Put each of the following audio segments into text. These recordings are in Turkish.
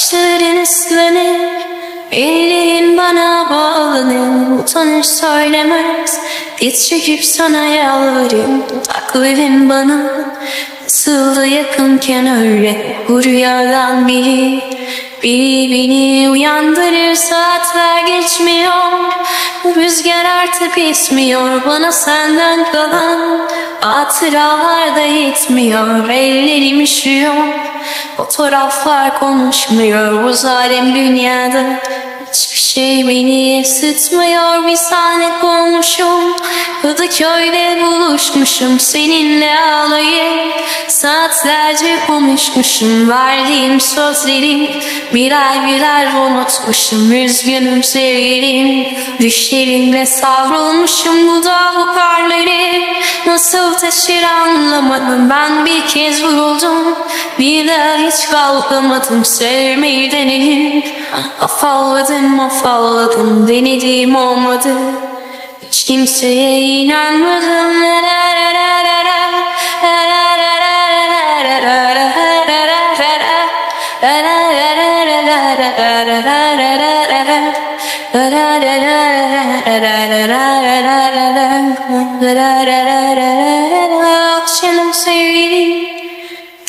Saçların ıslanır Ellerin bana bağlanır. Utanır söylemez Diz çekip sana yalvarırım Dudakların bana Nasıldı yakınken öyle Bu rüyadan biri. Biri beni uyandırır Saatler geçmiyor. Rüzgar artık esmiyor Bana senden kalan Hatıralar da yetmiyor. Ellerim üşüyor Fotoğraflar konuşmuyor Bu zalim dünyada. Hiçbir şey beni ısıtmıyor Bir sahne konmuşum Kadıköy'de buluşmuşum Seninle ağlayıp. Saatlerce konuşmuşum Verdiğim sözlerim Birer birer unutmuşum Üzgünüm sevgilim. Düşlerimle savrulmuşum Bu da bu karları. Nasıl taşır anlamadım Ben bir kez vuruldum Yine hiç kalkamadım sevmeyi deneyip Afalladım afalladım denediğim olmadı Hiç kimseye inanmadım Akşamım sevgilim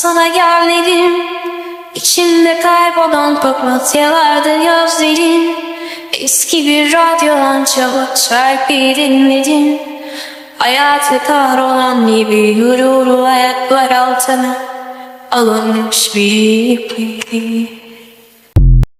Sana gelmedim. İçinde kaybolan papatyalarda gözlerin Eski bir radyodan çalıp şarkıyı dinledim. Hayatı kahrolan gibi yürür ayaklar altına. Alınmış bir ip